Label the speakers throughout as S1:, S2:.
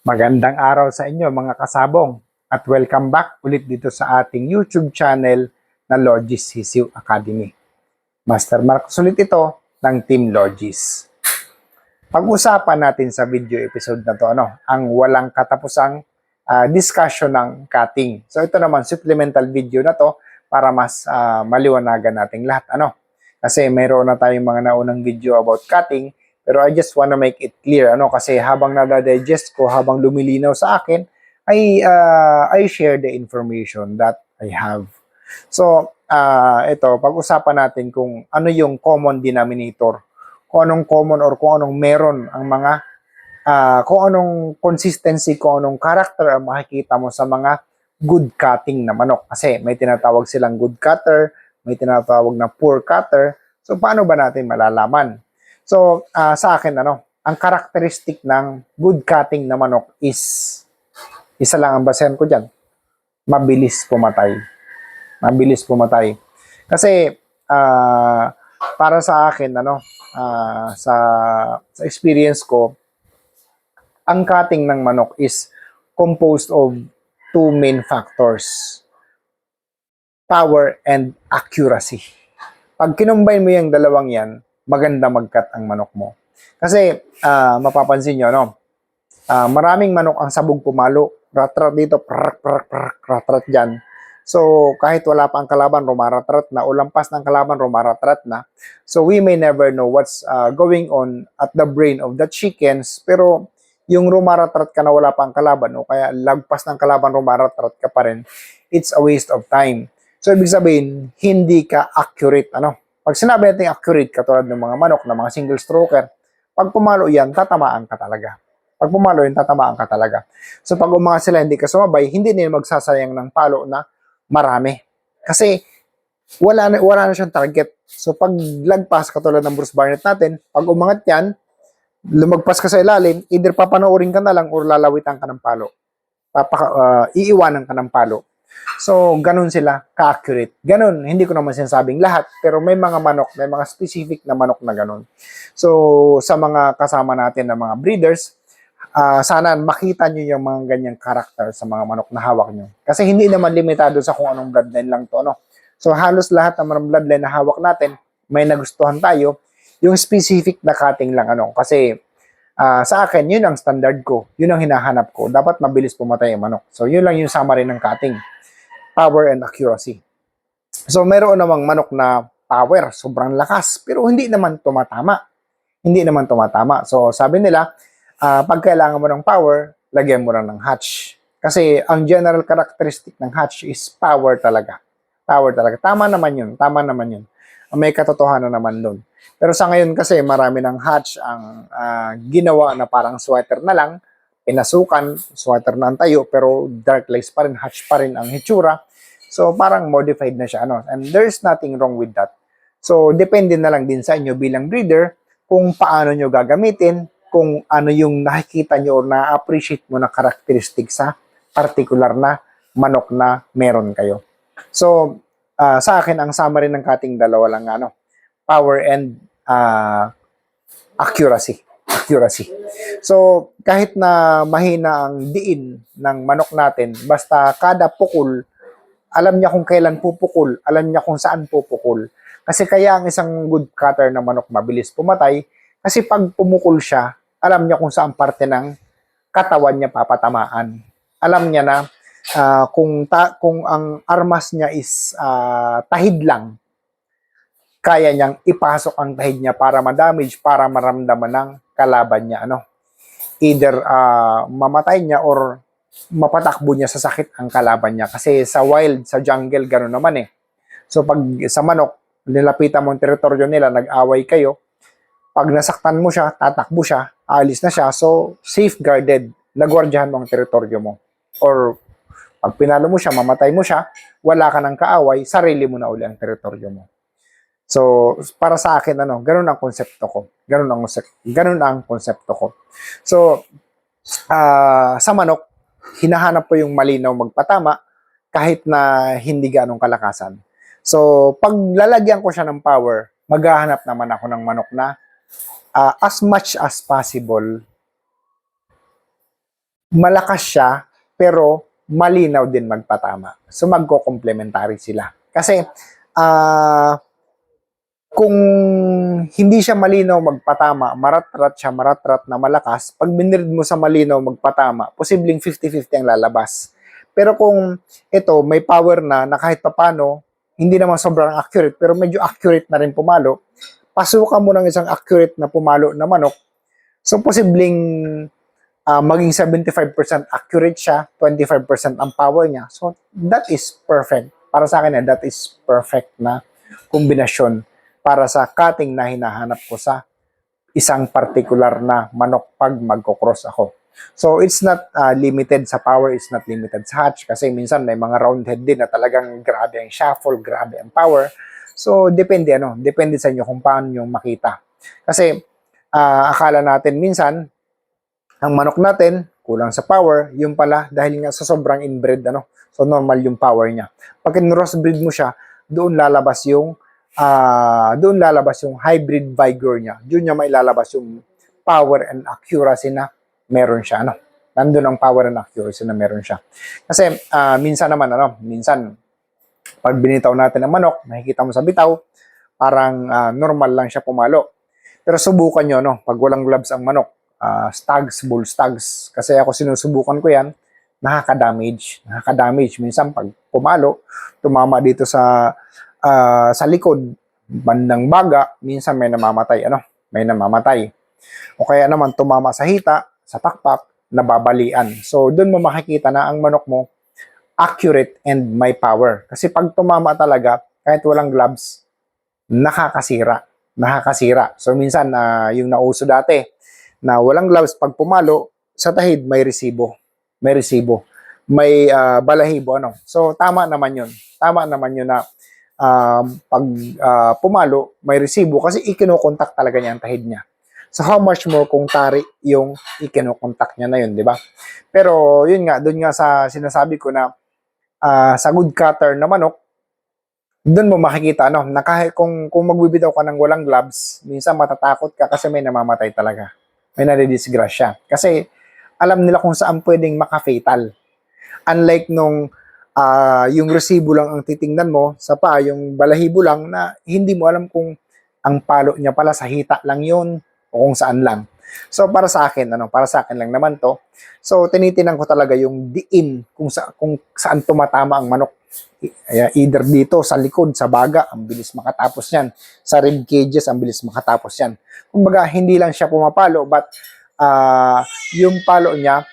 S1: Magandang araw sa inyo mga kasabong at welcome back ulit dito sa ating YouTube channel na Logis Sisiw Academy. Master Marcos ulit ito ng Team Logis. Pag-usapan natin sa video episode na to ano, ang walang katapusang ah, discussion ng cutting. So ito naman supplemental video na to para mas ah, maliwanagan nating lahat ano. Kasi mayroon na tayong mga naunang video about cutting pero I just wanna make it clear, ano, kasi habang nadadigest ko, habang lumilinaw sa akin, I, uh, I share the information that I have. So, uh, ito, pag-usapan natin kung ano yung common denominator, kung anong common or kung anong meron ang mga, uh, kung anong consistency, kung anong character ang makikita mo sa mga good cutting na manok. Kasi may tinatawag silang good cutter, may tinatawag na poor cutter. So, paano ba natin malalaman? So, ah, sa akin, ano, ang karakteristik ng good cutting na manok is, isa lang ang basehan ko dyan, mabilis pumatay. Mabilis pumatay. Kasi, ah, para sa akin, ano, ah, sa, sa experience ko, ang cutting ng manok is composed of two main factors. Power and accuracy. Pag kinumbine mo yung dalawang yan, maganda mag-cut ang manok mo. Kasi, ah, mapapansin nyo, no? Ah, maraming manok ang sabog pumalo. Ratrat dito, prak, prak, prak, ratrat dyan. So, kahit wala pa ang kalaban, rumaratrat na, o lampas ng kalaban, rumaratrat na. So, we may never know what's ah, going on at the brain of the chickens, pero yung rumaratrat ka na wala pa ang kalaban, o kaya lagpas ng kalaban, rumaratrat ka pa rin, it's a waste of time. So, ibig sabihin, hindi ka accurate, ano? Pag sinabi natin accurate, katulad ng mga manok na mga single stroker, pag pumalo yan, tatamaan ka talaga. Pag pumalo yan, tatamaan ka talaga. So pag umangat sila, hindi ka sumabay, hindi nila magsasayang ng palo na marami. Kasi wala na, wala na siyang target. So pag lagpas, katulad ng Bruce Barnett natin, pag umangat yan, lumagpas ka sa ilalim, either papanoorin ka na lang or lalawitan ka ng palo. Papaka, ah, iiwanan ka ng palo. So, ganun sila ka-accurate. Ganun, hindi ko naman sinasabing lahat, pero may mga manok, may mga specific na manok na ganun. So, sa mga kasama natin na mga breeders, ah, sana makita nyo yung mga ganyang karakter sa mga manok na hawak nyo. Kasi hindi naman limitado sa kung anong bloodline lang to, no? So, halos lahat ng mga bloodline na hawak natin, may nagustuhan tayo, yung specific na cutting lang, ano? Kasi, ah, sa akin, yun ang standard ko. Yun ang hinahanap ko. Dapat mabilis pumatay ang manok. So, yun lang yung summary ng cutting power and accuracy. So, meron namang manok na power, sobrang lakas, pero hindi naman tumatama. Hindi naman tumatama. So, sabi nila, ah, pag kailangan mo ng power, lagyan mo lang ng hatch. Kasi ang general characteristic ng hatch is power talaga. Power talaga. Tama naman yun. Tama naman yun. May katotohanan naman doon. Pero sa ngayon kasi marami ng hatch ang ah, ginawa na parang sweater na lang, pinasukan, sweater na ang tayo, pero dark lace pa rin, hatch pa rin ang hitsura. So, parang modified na siya. Ano? And there's nothing wrong with that. So, depende na lang din sa inyo bilang breeder kung paano nyo gagamitin, kung ano yung nakikita nyo or na-appreciate mo na karakteristik sa particular na manok na meron kayo. So, ah, sa akin, ang summary ng cutting dalawa lang ano, power and ah, accuracy. Accuracy. So, kahit na mahina ang diin ng manok natin, basta kada pukul, alam niya kung kailan pupukul, alam niya kung saan pupukul. Kasi kaya ang isang good cutter na manok mabilis pumatay, kasi pag pumukul siya, alam niya kung saan parte ng katawan niya papatamaan. Alam niya na ah, kung ta- kung ang armas niya is ah, tahid lang, kaya niyang ipasok ang tahid niya para ma-damage, para maramdaman ng kalaban niya. Ano? Either ah, mamatay niya or mapatakbo niya sa sakit ang kalaban niya. Kasi sa wild, sa jungle, gano'n naman eh. So pag sa manok, nilapitan mo ang teritoryo nila, nag-away kayo, pag nasaktan mo siya, tatakbo siya, alis na siya, so safeguarded, nagwardyahan mo ang teritoryo mo. Or pag pinalo mo siya, mamatay mo siya, wala ka ng kaaway, sarili mo na uli ang teritoryo mo. So, para sa akin, ano, ganun ang konsepto ko. Ganun ang, ganun ang konsepto ko. So, ah, sa manok, hinahanap ko yung malinaw magpatama kahit na hindi ganong kalakasan. So, pag lalagyan ko siya ng power, maghahanap naman ako ng manok na ah, as much as possible malakas siya, pero malinaw din magpatama. So magko-complementary sila. Kasi ah kung hindi siya malinaw magpatama, maratrat siya, maratrat na malakas, pag binirid mo sa malinaw magpatama, posibleng 50-50 ang lalabas. Pero kung ito, may power na, na kahit papano, hindi naman sobrang accurate, pero medyo accurate na rin pumalo, pasukan mo ng isang accurate na pumalo na manok, so posibleng ah, maging 75% accurate siya, 25% ang power niya. So that is perfect. Para sa akin, eh, that is perfect na kombinasyon para sa cutting na hinahanap ko sa isang particular na manok pag magkocross ako. So it's not uh, limited sa power, it's not limited sa hatch kasi minsan may mga round head din na talagang grabe ang shuffle, grabe ang power. So depende ano, depende sa inyo kung paano nyo makita. Kasi ah, akala natin minsan ang manok natin kulang sa power, yung pala dahil nga sa sobrang inbred ano. So normal yung power niya. Pag in-crossbreed mo siya, doon lalabas yung ah doon lalabas yung hybrid vigor niya. Doon niya mailalabas yung power and accuracy na meron siya. Ano? Nandun ang power and accuracy na meron siya. Kasi ah, minsan naman, ano, minsan, pag binitaw natin ang manok, nakikita mo sa bitaw, parang ah, normal lang siya pumalo. Pero subukan nyo, no, pag walang gloves ang manok, ah, stags, bull stags, kasi ako sinusubukan ko yan, nakaka-damage. Nakaka-damage. Minsan, pag pumalo, tumama dito sa ah, sa likod, bandang baga, minsan may namamatay, ano, may namamatay. O kaya naman tumama sa hita, sa pakpak, nababalian. So, doon mo makikita na ang manok mo accurate and may power. Kasi pag tumama talaga, kahit walang gloves, nakakasira. Nakakasira. So, minsan, na yung nauso dati, na walang gloves pag pumalo, sa tahid may resibo. May resibo. May ah, balahibo, ano. So, tama naman yun. Tama naman yun na um, pag ah, pumalo, may resibo kasi ikinokontak talaga niya ang tahid niya. So how much more kung tari yung ikinokontak niya na yun, di ba? Pero yun nga, doon nga sa sinasabi ko na ah, sa good cutter na manok, doon mo makikita ano, na kahit kung, kung magbibitaw ka ng walang gloves, minsan matatakot ka kasi may namamatay talaga. May nadidisgrasya. Kasi alam nila kung saan pwedeng maka-fatal. Unlike nung ah, yung resibo lang ang titingnan mo, sa pa, yung balahibo lang na hindi mo alam kung ang palo niya pala sa hita lang yun o kung saan lang. So para sa akin, ano, para sa akin lang naman to. So tinitinan ko talaga yung diin kung sa kung saan tumatama ang manok. Either dito sa likod, sa baga, ang bilis makatapos yan. Sa rib cages, ang bilis makatapos yan. Kumbaga, hindi lang siya pumapalo, but ah, yung palo niya,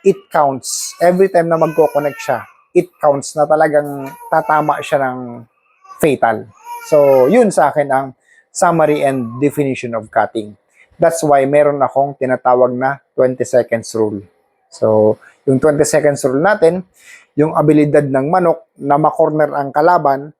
S1: it counts. Every time na magko-connect siya, it counts na talagang tatama siya ng fatal. So, yun sa akin ang summary and definition of cutting. That's why meron akong tinatawag na 20 seconds rule. So, yung 20 seconds rule natin, yung abilidad ng manok na makorner ang kalaban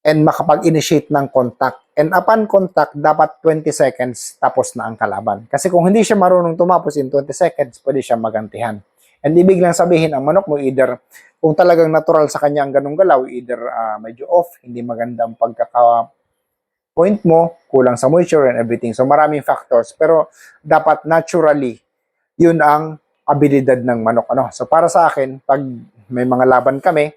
S1: and makapag-initiate ng contact. And upon contact, dapat 20 seconds tapos na ang kalaban. Kasi kung hindi siya marunong tumapos in 20 seconds, pwede siya magantihan. And ibig lang sabihin, ang manok mo either, kung talagang natural sa kanya ang ganong galaw, either ah, medyo off, hindi maganda ang pagkaka point mo, kulang sa moisture and everything. So maraming factors. Pero dapat naturally, yun ang abilidad ng manok. Ano? So para sa akin, pag may mga laban kami,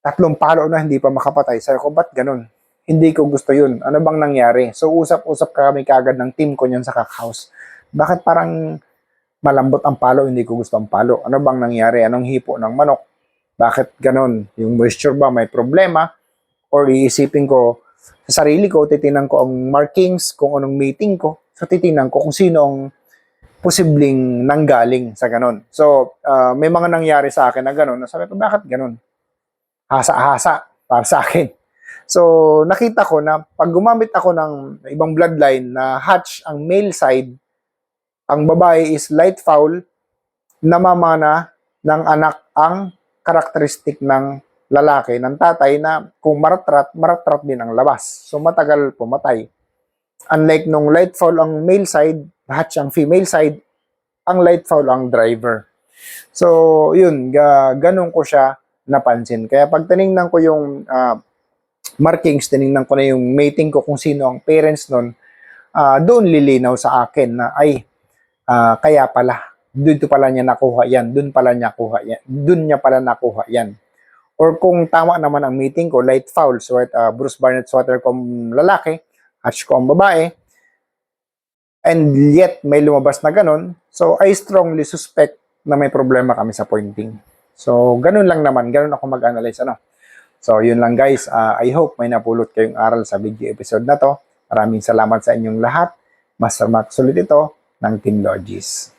S1: tatlong palo na hindi pa makapatay. Sabi ko, ba't ganun? Hindi ko gusto yun. Ano bang nangyari? So usap-usap kami kagad ng team ko niyan sa cookhouse. Bakit parang malambot ang palo, hindi ko gusto ang palo? Ano bang nangyari? Anong hipo ng manok? Bakit ganun? Yung moisture ba may problema? Or iisipin ko, sa sarili ko, titingnan ko ang markings, kung anong meeting ko. So, titingnan ko kung sino ang posibleng nanggaling sa ganun. So, ah, may mga nangyari sa akin na ganun. Sabi ko, bakit ganun? Hasa-hasa para sa akin. So, nakita ko na pag gumamit ako ng ibang bloodline na hatch ang male side, ang babae is light foul, namamana ng anak ang karakteristik ng lalaki, ng tatay na kung maratrat, maratrat din ang labas. So matagal pumatay. Unlike nung light foul ang male side, hatch ang female side, ang light foul ang driver. So, yun, ga, ganun ko siya napansin. Kaya pag tinignan ko yung ah, markings, tinignan ko na yung mating ko kung sino ang parents nun, ah, doon lilinaw sa akin na ay, ah, kaya pala, dito pala niya nakuha yan, dun pala niya nakuha yan, dun niya pala nakuha yan. Or kung tama naman ang meeting ko, light foul, so uh, Bruce Barnett sweater ko ang lalaki, hatch ko ang babae, and yet may lumabas na ganun, so I strongly suspect na may problema kami sa pointing. So, ganun lang naman, ganun ako mag-analyze, ano. So, yun lang guys, Uh, I hope may napulot kayong aral sa video episode na to. Maraming salamat sa inyong lahat. Master Max ulit ito ng Team Logis.